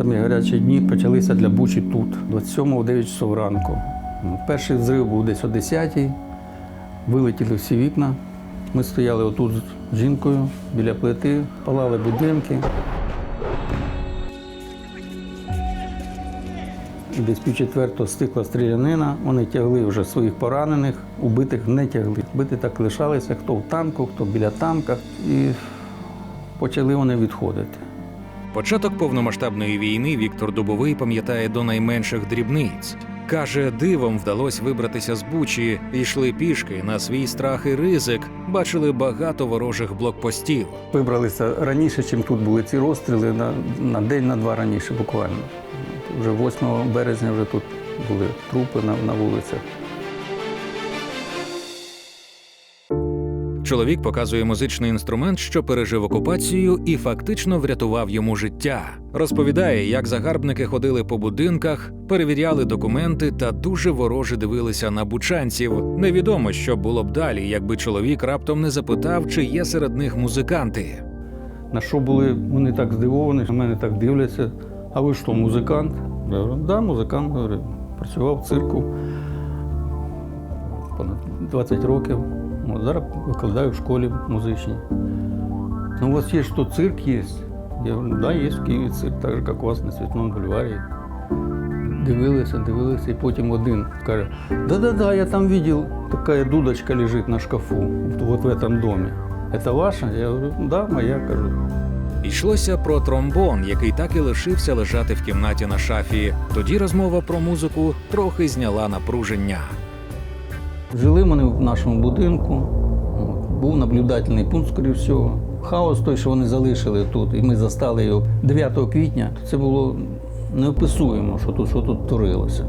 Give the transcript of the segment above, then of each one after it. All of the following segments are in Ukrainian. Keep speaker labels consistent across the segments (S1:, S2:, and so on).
S1: Самі гарячі дні почалися для Бучі тут, 27 в 9 часов ранку. Перший взрив був десь о 10-й, вилетіли всі вікна. Ми стояли отут з жінкою біля плити, палали будинки. Десь пів четвертого стикла стрілянина. Вони тягли вже своїх поранених, убитих не тягли. Бити так лишалися, хто в танку, хто біля танка. І почали вони відходити.
S2: Початок повномасштабної війни Віктор Дубовий пам'ятає до найменших дрібниць. Каже, дивом вдалося вибратися з Бучі, йшли пішки на свій страх і ризик, бачили багато ворожих блокпостів.
S1: Вибралися раніше, ніж тут були ці розстріли, на, на день, на два раніше буквально. Вже 8 березня вже тут були трупи на, на вулицях.
S2: Чоловік показує музичний інструмент, що пережив окупацію і фактично врятував йому життя. Розповідає, як загарбники ходили по будинках, перевіряли документи та дуже вороже дивилися на бучанців. Невідомо, що було б далі, якби чоловік раптом не запитав, чи є серед них музиканти.
S1: На що були вони так здивовані, на мене так дивляться. А ви що, музикант? Я говорю, да, музикант. Говорю, працював в цирку понад 20 років. От зараз викладаю в школі музичній. Ну, у вас є що, цирк є? Я говорю, да, є в Києві цирк, так же, як у вас на Світлому бульварі. Дивилися, дивилися, і потім один каже: да-да-да, я там видел, така дудочка лежить на шкафу, вот в этом доме. Это ваша? Я говорю, да, моя, кажу.
S2: Йшлося про тромбон, який так і лишився лежати в кімнаті на шафі. Тоді розмова про музику трохи зняла напруження.
S1: Жили вони в нашому будинку. Був наблюдательний пункт, скоріш всього. Хаос той, що вони залишили тут, і ми застали його 9 квітня. Це було неописуємо, що тут, що тут творилося.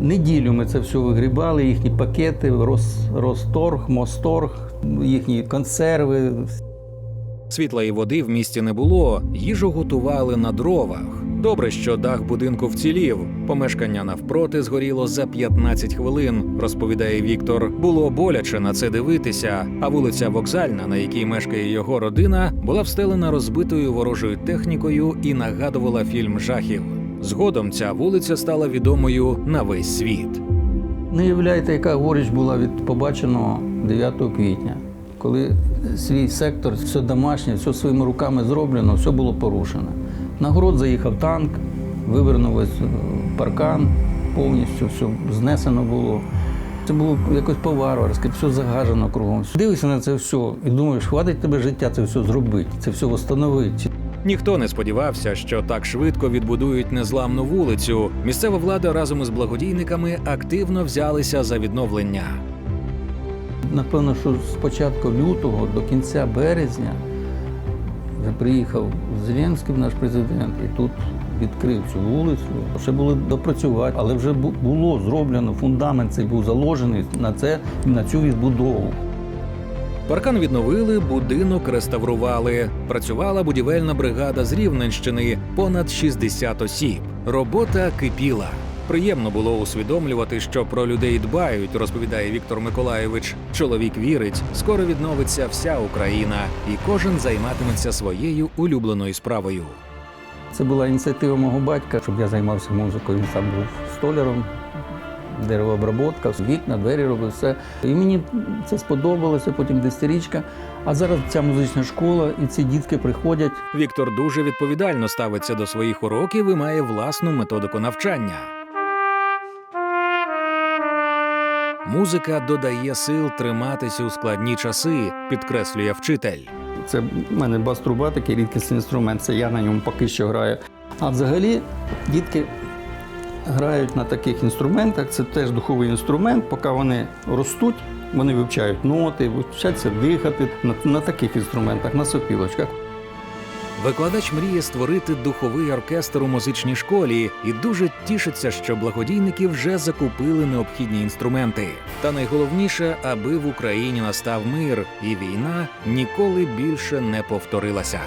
S1: Неділю ми це все вигрібали, їхні пакети, Рос, Росторг, Мосторг, їхні консерви.
S2: Світла і води в місті не було, їжу готували на дровах. Добре, що дах будинку вцілів. Помешкання навпроти згоріло за 15 хвилин, розповідає Віктор. Було боляче на це дивитися. А вулиця Вокзальна, на якій мешкає його родина, була встелена розбитою ворожою технікою і нагадувала фільм жахів. Згодом ця вулиця стала відомою на весь світ.
S1: Не уявляєте, яка горіч була від побаченого 9 квітня, коли свій сектор, все домашнє, все своїми руками зроблено, все було порушено. На город заїхав танк, вивернув весь е, паркан повністю, все знесено було. Це було якось по-варварськи, все загажено кругом. Дивишся на це все і думаєш, хватить тебе життя це все зробити, це все встановити.
S2: Ніхто не сподівався, що так швидко відбудують незламну вулицю. Місцева влада разом із благодійниками активно взялися за відновлення.
S1: Напевно, що з початку лютого до кінця березня приїхав Зеленський, наш президент, і тут відкрив цю вулицю. Ще було допрацювати, але вже було зроблено, фундамент цей був заложений на це на цю відбудову.
S2: Паркан відновили, будинок реставрували. Працювала будівельна бригада з Рівненщини, понад 60 осіб. Робота кипіла. Приємно було усвідомлювати, що про людей дбають, розповідає Віктор Миколайович. Чоловік вірить, скоро відновиться вся Україна, і кожен займатиметься своєю улюбленою справою.
S1: Це була ініціатива мого батька, щоб я займався музикою. Він сам був столяром, деревообработка, вікна, двері робив все. І мені це сподобалося, потім десятирічка. А зараз ця музична школа, і ці дітки приходять.
S2: Віктор дуже відповідально ставиться до своїх уроків і має власну методику навчання. Музика додає сил триматися у складні часи, підкреслює вчитель.
S1: Це в мене бас-труба, такий рідкісний інструмент, це я на ньому поки що граю. А взагалі дітки грають на таких інструментах, це теж духовий інструмент, поки вони ростуть, вони вивчають ноти, вчаться дихати на, на таких інструментах, на сопілочках.
S2: Викладач мріє створити духовий оркестр у музичній школі і дуже тішиться, що благодійники вже закупили необхідні інструменти. Та найголовніше, аби в Україні настав мир і війна ніколи більше не повторилася.